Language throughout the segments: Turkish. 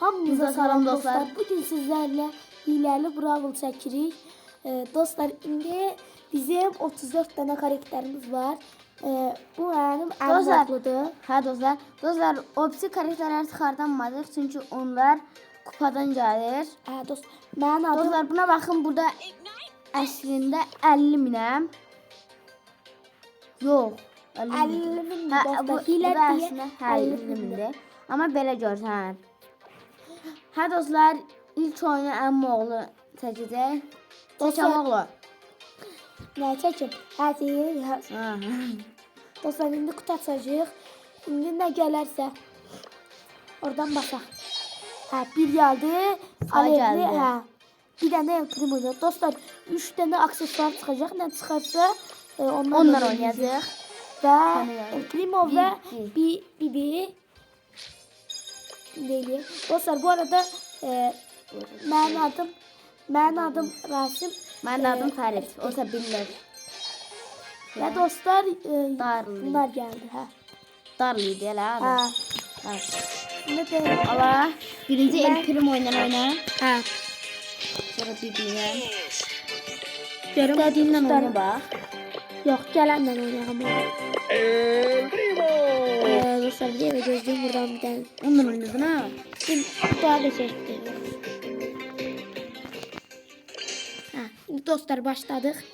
Hamınıza salam dostlar. Bugün sizlerle hiləli Brawl çəkirik. Ee, dostlar, indi bizim 34 tane karakterimiz var. Ee, bu mənim ən maraqlıdır. Hə dostlar, dostlar, opsi karakterləri çıxardanmadıq çünki onlar kupadan gəlir. Hə, dost, mənim adım Dostlar buna baxın burada əslində 50 minəm. Yox, 50 50 min. min Hə, bu deyə əslində hə 50 50 mindir. mindir. Amma belə görsən. Hə dostlar, ilk oyunu əmmoğlu çəkəcək. Çəkəmoğlu. nə çəkim? Hə, deyil. Hə. Ha. Dostlar, indi kutu açacağıq. İndi nə gələrsə oradan baxaq. Hə, bir gəldi. Alevli, hə. Bir dənə El Primo'da. Dostlar, 3 dənə aksesuar çıxacaq. Nə çıxarsa e, onlar Onlar oynayacaq. Və. El Primo və Bibi. Bi- Bibi Deli. Dostlar, bu arada e, mənim adım mənim adım Rasim Mənim E, adım Fərid. O da billər. və dostlar e, Darlı. bunlar gəldi, hə. Darlı idi elə. Hə. Hə. İndi də Allah. Birinci Ben- el prim oynan oyna. hə. Sonra birbirine. Görüm İstədiyindən dostlar. oyna bax. Yox, gələnlə oynayalım. El Dostlar bir eve gözlüğüm buradan bir tane. Ondan oynadın ha. Şimdi daha da çekti. Ha, şimdi dostlar başladık.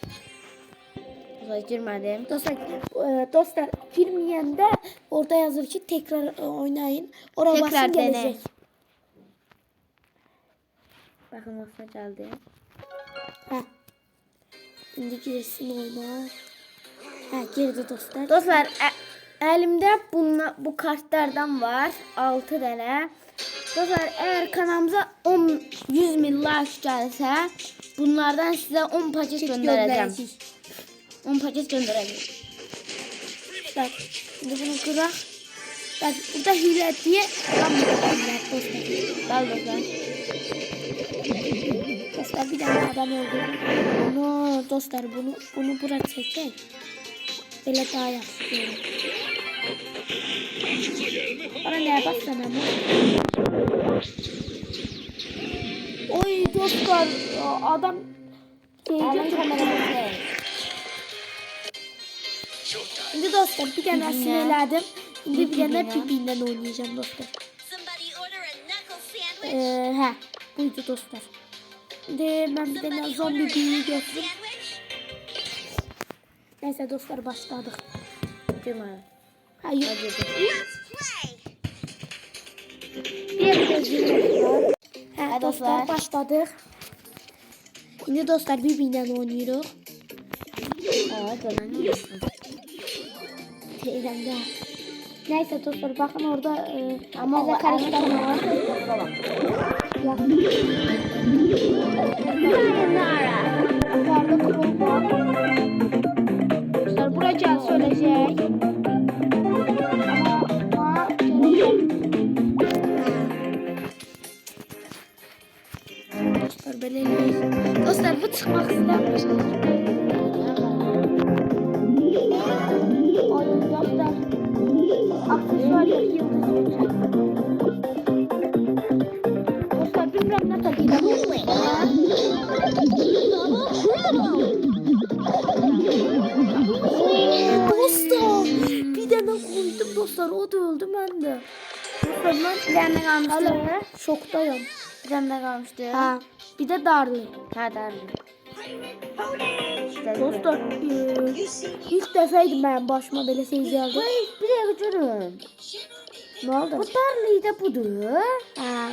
Uzay girmədim. Dostlar, e, dostlar film yiyəndə orada yazır ki tekrar e, oynayın. Oraya Tekrar basın dene. gelecek. Baxın olsa gəldi. Ha. Şimdi girsin oyuna. Ha girdi dostlar. Dostlar, ə- əlimdə bunla, bu kartlardan var 6 dənə. Dostlar, əgər kanalımıza 10 100 min like gəlsə, bunlardan sizə 10 paket göndərəcəm. Göndereceğiz. 10 paket göndərəcəm. Bak şimdi bunu kırak. Bak burada hile diye. Hile dostlar. Bəli dostlar. Dostlar bir tane adam öldürdü. Bunu dostlar bunu bunu bura çekin. Böyle daha yaxşı. Bana ne baksana mı? Oy dostlar adam Şeyde kameramızda. Şimdi dostlar bir tane sinirlendim. Şimdi bir tane pipinden oynayacağım dostlar. Ee, he buydu dostlar. Şimdi ben bir tane zombi büyüğü götürüp. Neyse dostlar başladık. Girmədim. Hayır. Bir gözümüz var. Hadi dostlar başladık. Şimdi dostlar birbirinden oynuyoruz. Aa, görünür. Teyzemde. Neyse dostlar bakın orada e, Amma o karakter var. Yukarıda krom var. Dostlar buraya söyleyecek. Dostlar böyle Dostlar bu çıkmak. Oyun Ben Bir dənə qalmışdı. hala şoktayım. Bir dənə qalmışdı. Ha bir de darlı. Hə, dərli. Dostlar ilk defeydi ben başıma böyle şey geldi. Bir dəqiqə görün. Ne oldu? Bu darlı da budur. Ha,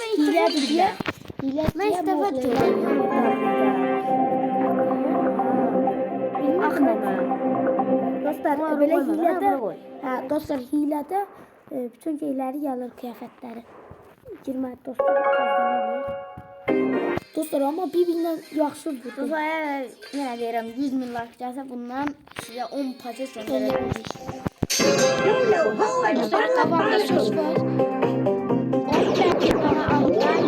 mən hile ilk diye. Hile Mən diye ilk görürəm. Axmama. Dostlar böyle hilede, ha, dostlar hilede e, bütün şeyleri gelir kıyafetleri. Girmedi dostlar. birazdan eləyək. Dostlar ama birbirinden yaxşı vurdu. Dostlar, əgər yenə deyirəm 100 min like gəlsə bundan sizə 10 paket göndərəcəm. Dostlar tabanda söz var. O kəndi bana aldan.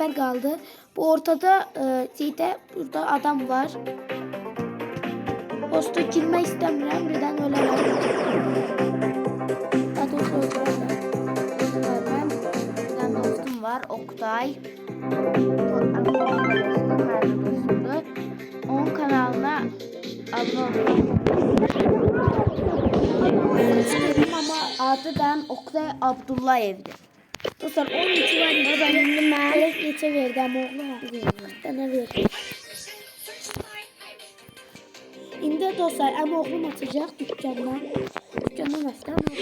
3 nefer kaldı. Bu ortada e, şeyde burada adam var. Posta girmek istemiyorum. Birden öyle var. Ben Oktay. Onun kanalına abone. Dedim ama Adı da Oktay Abdullayev'dir. Dostlar 12 var. Ya ben şimdi maalesef geçe verdi ama oğlum. Bana ver. İndi dostlar ama oğlum atacak dükkandan. Dükkandan açtı ama.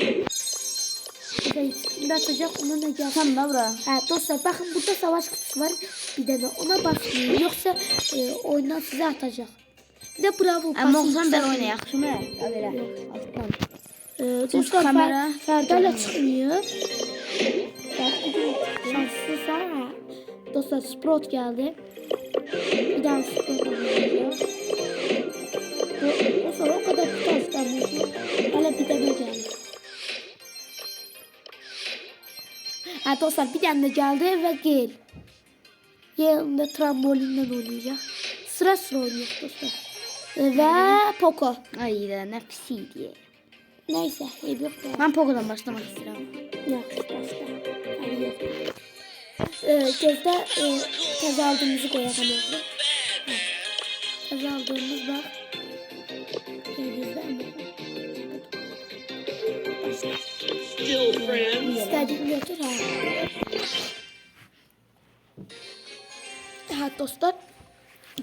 Şimdi atacak ona ne gelsin. Tamam da bura. Ha, dostlar bakın burada savaş kutusu var. Bir tane ona basmayın. Yoksa e, oyundan size atacak. Bir de bravo. Ama olsan ben oynayak mı? Öyle. Alttan. Ee, dostlar kamera- Fer, Ferda'yla çıkmıyor. Şanssız ha. Dostlar Sprout geldi. Bir daha Sprout oynayacağım. Do- Dostlar o kadar kutu açtım. Hala bir tane geldi. Ha dostlar bir tane de geldi ve gel. Yanında trambolinden oynayacak. Sıra sıra oynuyor dostlar. Ve Poco. Ay ne pisiydi. Neyse, yok. Ben Poco'dan başlamak istiyorum. Yok, başka. Yok. Ee, gözde e, taze aldığımızı koyalım oldu. Taze aldığımız bak. İstediğini götür ha. Ha dostlar.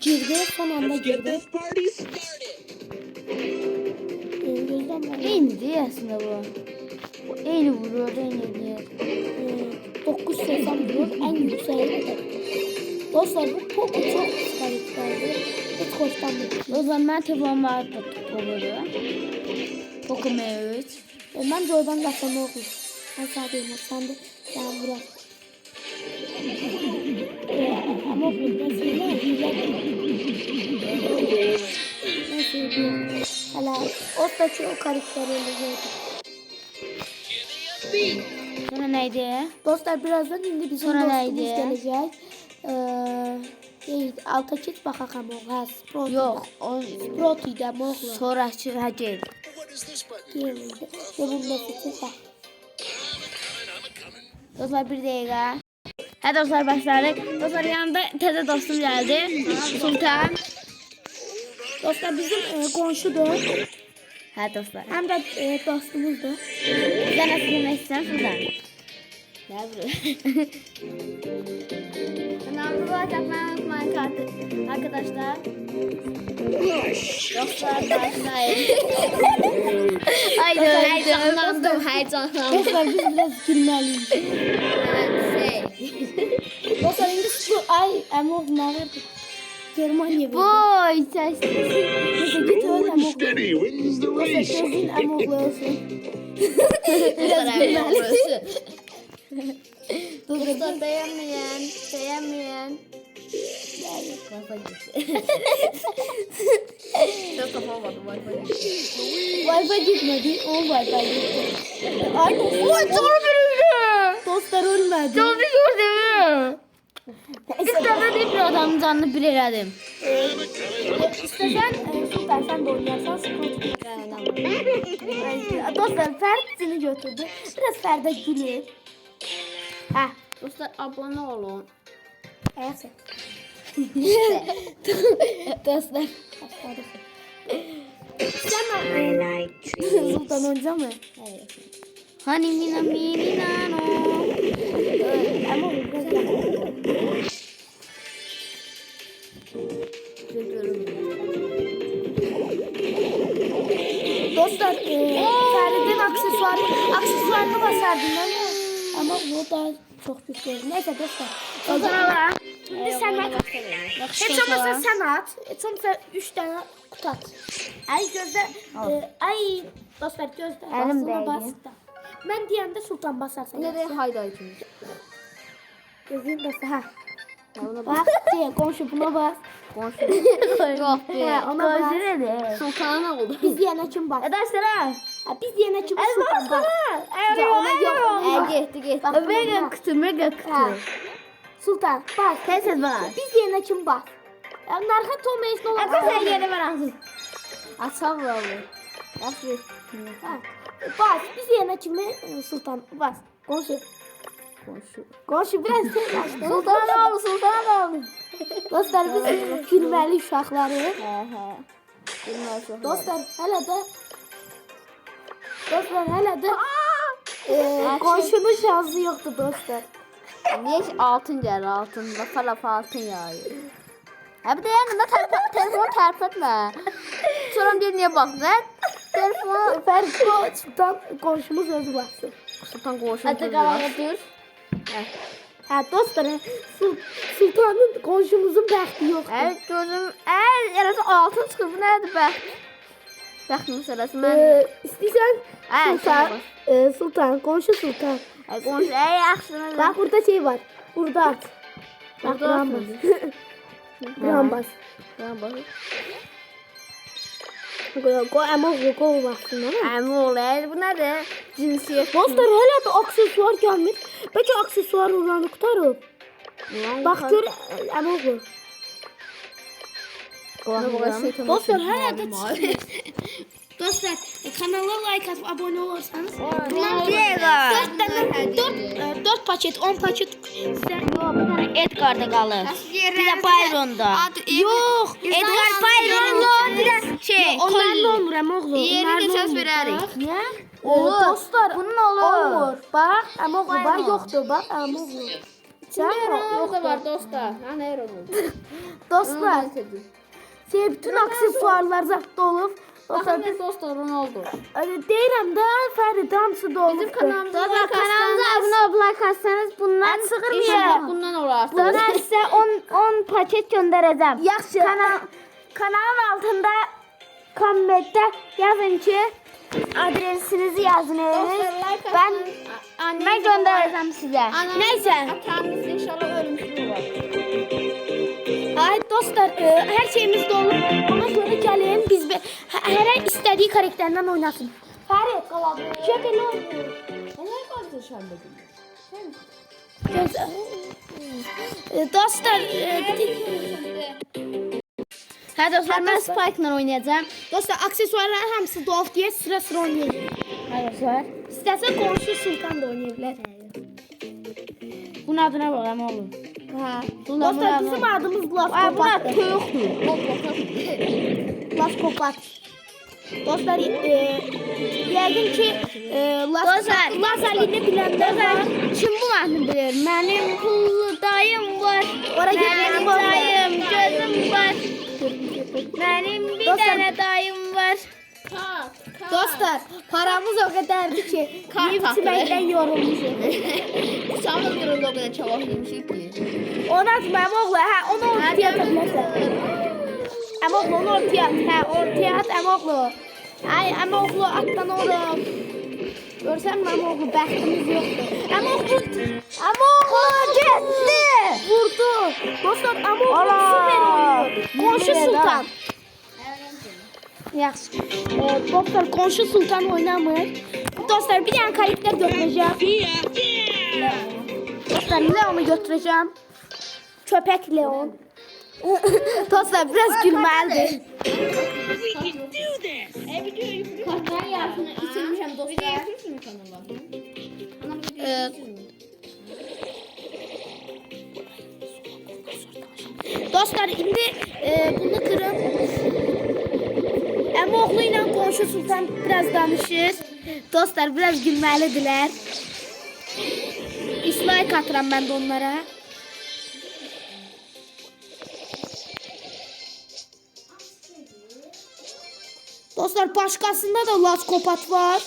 Girdi, son anda girdi. gözden bak. En değil aslında bu. En vuruyor en iyi. Ee, 980 vuruyor. En yükseği de. Dostlar bu Poco çok kaliteli. Hiç hoşlanmadım. O zaman ben telefonum var da oluyor. Poco M3. E, Ben Jordan Gaffa'nı okudum. Ben sadeyim de sen bırak. Ama burada hile hile. Neyse diyorum. Hala o da çok karakteri oluyor. Sonra neydi? Dostlar birazdan şimdi bizim Sonra dostumuz neydi? gelecek. Ee, şey, alta o. Ha, Sprott. Yok. O Sprott'uydu ama oğlum. sonraki hacı. Diğeriydi. Ve bunda bak. Dostlar bir dakika. Hadi dostlar başladık. Dostlar yanında teze dostum geldi. Sultan. Dostlar bizim e, komşudur. Hadi dostlar. Hem de e, dostumuzdur. Sen nasıl yemek istiyorsun Sultan? Ne buraya? Kanalımıza atmayı unutmayın arkadaşlar. Dostlar başlayın. Ay heyecanlandım heyecanlandım. Dostlar biz biraz gülmeliyiz. şey. Dostlar şimdi bu ay ama ne verdi? Verdi. Boy Steady wins the race. Biraz. Dostlar Dostlar beğenmeyen, beğenmeyen. Kafa gitti. Çok kafa olmadı wifi. Wi-Fi gitmedi. O Wi-Fi gitti. Ay dostlar. Çok büyüdü. Dostlar ölmedi. Çok büyüdü mü? İstedim bir adam canını. Ee, İstesen e, Sultan sen de oynarsan Sprout Dostlar Fert seni götürdü. Biraz Fert'e gülür. Ha. Dostlar abone olun. Ayak sen. Dostlar. Sen de Sultan oynayacak mı? Hani mina mina no. Ee, Ama. Dostlar e, Ferdi'nin aksesuarı, aksesuarını basardım ama ama bu da çok güçlü. Neyse dostlar. O zaman şimdi sen at. Hiç olmazsa sen at. Hiç olmazsa 3 tane kutu at. Ay gözde, e, ay dostlar gözde. Elim aslında bas. Ben diyende sultan basarsan. Nereye haydaytın? Gözün de ha. Bak diye komşu buna bas. Komşu. Ha, ona bas. nerede? Sultan'a oldu. Biz diyene kim bas? Arkadaşlar. Ha, biz diyene kim sultan bas. Eriyor, ona yok, ona yok. E, gitti. Bak, Mega kutu, mega kutu. Sultan bas. Tez bana. Biz yerine kim bas? Ya, Narxa Tomeyiş ne olur? Arkadaşlar yeni var ağzı. Açsam mı abi? Nasıl? Ha, Bas. Biz yerine kimi e, Sultan bas. Konuşu. Konuşuyor. Konuşu biraz ses açtı. Sultan oğlu, sultan oğlu. Dostlar biz gülməli uşaqları. Bilmez çok. Dostlar hələ də Dostlar hələ də e, şansı yoxdur dostlar. Niye altın gelir altın? Lafa lafa altın yağıyor. Ha bir de yanında telefonu terp etme. Sonra bir niye baktın? Telefonu Fərqi Sultan qonşumuz özü baxsın. sultan qalağa dur. Hə dostlar, Sul- Sultanın qonşumuzun bəxti yoxdur. Evet gözüm. Eğer yarası altın çıkır bu nerede be? Bəxt məsələsi mən. Ee, istəyirsən Hə, Sultan, e, Sultan, qonşu Sultan. Ay qonşu ey yaxşını. Bax burada şey var. Burada at. Bax Burada buram atın. bas. Buram bas. Ben bakayım. Qoy, qoy amma qoy baxsın amma. Əmi olaydı bu nədir? Cinsiyet. Dostlar hələ də aksesuar gəlmir. Bəlkə aksesuar olanı qutarıb. Bax gör amma oğlu. Dostlar hələ də çıxır. Dostlar kanala like atıp abone olursanız Diego. 4 tane 4 4 paket 10 paket sizə Edgar'da qalır. Bir də Byron'da. Yox, Edgar Byron'da bir də şey. onlarla olur amma oğlu. Yerini söz. Bax. Niyə? Olur. Dostlar, Bunun olur. olur. Bax, amma oğlu bax Byron. yoxdur, bax, amma oğlu. Sən yoxdur. var dostlar. Ha nə olur? Dostlar, şey bütün aksesuarlar zətdə olub. Dostlar, biz dostlar Ronaldo. Hani deyirəm də, Fərid hamısı da olub. Dostlar kanalımıza abunə olub like atsanız bundan İnşallah bundan olar. Bundan sizə 10 10 paket göndərəcəm. Yaxşı. Kanal kanalın altında kommentdə yazın ki adresinizi yazın. Ben ben göndereceğim size. Neyse. Atanız inşallah ölümsüz dostlar, e, hər şeyimiz dolu. Ona görə gəlin biz bir hə- hər ay istədiyi karakterdən oynasın. Fərid, şəkil oynayır. Gözəl. E, Dostlar, e, Hə dostlar mən Spike-la oynayacağam. dostlar aksesuarların hamısı dolub deyə sıra-sıra oynayır. Dostlar. İstəsə qonşu Sultan da oynaya bilər. Bunun adına bakalım oğlum. Dostlar bizim adımız Laf Ay bunlar. Laf Kopat. Dostlar, e, yəqin ki, e, Dostlar. Laf əlini biləndə var. Kim bu mahnı bilir? Mənim pullu dayım var. Ora Mənim getməli var. dayım gözüm var. Mənim bir Dostlar- dənə dayım var. Dostlar, paramız o qədərdir ki, Kart yeyib taxırıq. içməkdən yorulmuşuq. Uşağımız qırıldı o qədər çabuk yemişik ki. Onu at mənim oğlu, hə, onu ortaya at bilərsən. Əmə oğlu, onu ortaya at, hə, ortaya at əmə oğlu. Ay, əmə oğlu, atdan oğlum. Görsən mənim oğlu, bəxtimiz yoxdur. Əmə oğlu, getdi. Vurdu. Dostlar, Ala. süper oynuyor. Qonşu Yürü, Sultan. Yaxşı. Ee, dostlar, qonşu Sultan oynamır. Dostlar, bir dənə karakter götürəcəm. Dostlar, Leon'u götürəcəm. Köpək Leon. Dostlar, biraz gülməlidir. We can do this! Kartların yarısını itirmişəm dostlar. Ee, Dostlar, indi e, bunu kırın. Əmoğlu ilə qonşu Sultan biraz danışır. Dostlar, biraz gülməlidirlər. Dislike atıram mən də onlara. Dostlar, başqasında da Las Kopat var.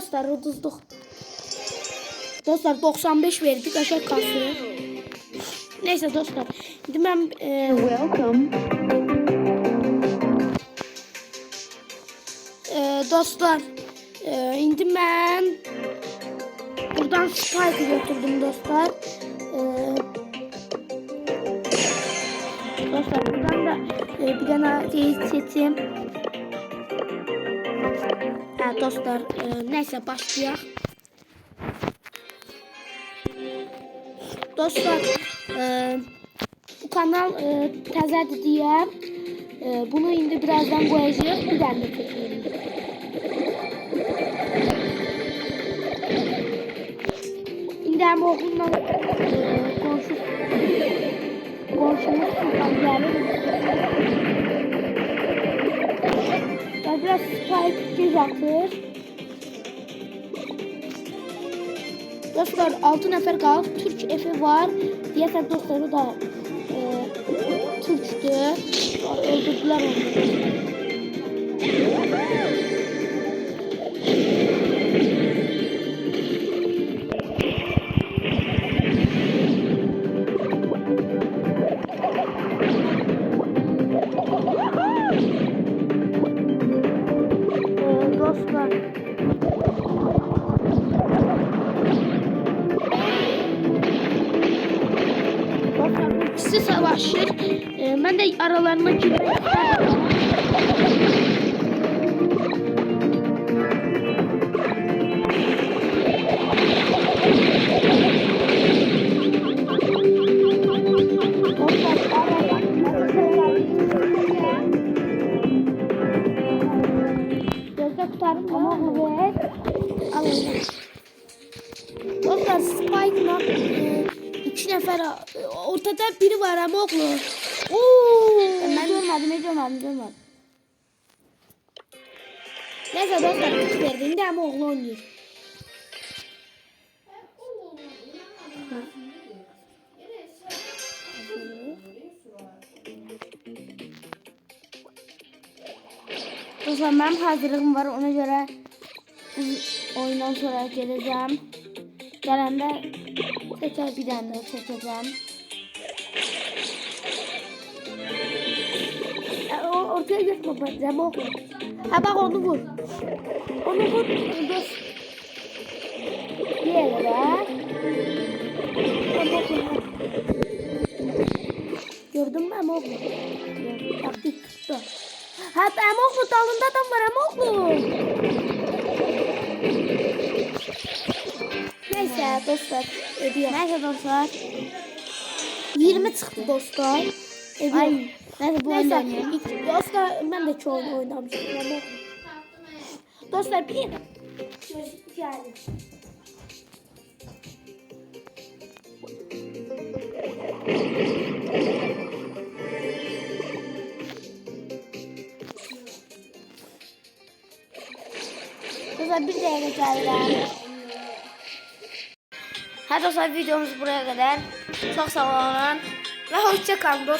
Dostlar uduzduk. Dostlar 95 verdik aşağı kalsın. Neyse dostlar. Şimdi ben e, Welcome. e, dostlar e, indi ben buradan Spike'ı götürdüm dostlar. E, dostlar buradan da e, bir tane şey Ha dostlar e, neyse başlayalım. Dostlar e, bu kanal e, təzədir deyə e, bunu indi birazdan qoyacağıq. Bir dənə çəkeyim. İndi hem oğlumla e, konuşmamız Furkan gəlir. Biraz spike atır. Dostlar 6 nəfər qalıb. Türk efi var. Deyəsən dostları da e, Türkdür. Öldürdülər onu. Ama oğlu oynuyor. Dostlar benim hazırlığım var ona göre oyundan sonra geleceğim. Gelende tekrar bir tane daha çekeceğim. E, ortaya geçme bak ama oğlu. Ha bak onu vur. Onu vur. Dur. Diğeri oğlu. Gördün mü? Gördüm. Taktik tuttu. Ha ama oğlu dalında adam var ama oğlu. Neyse dostlar. Ediyor. Neyse dostlar. 20 çıktı dostlar. Ediyor. Ay. Neyse bu Neyse ilk- dostlar ben de çoğu oynamıştım ama. Dostlar bir yani. Dostlar bir de geldim. Hadi dostlar videomuz buraya kadar. Çok sağ olun. Ve hoşça kalın dostlar.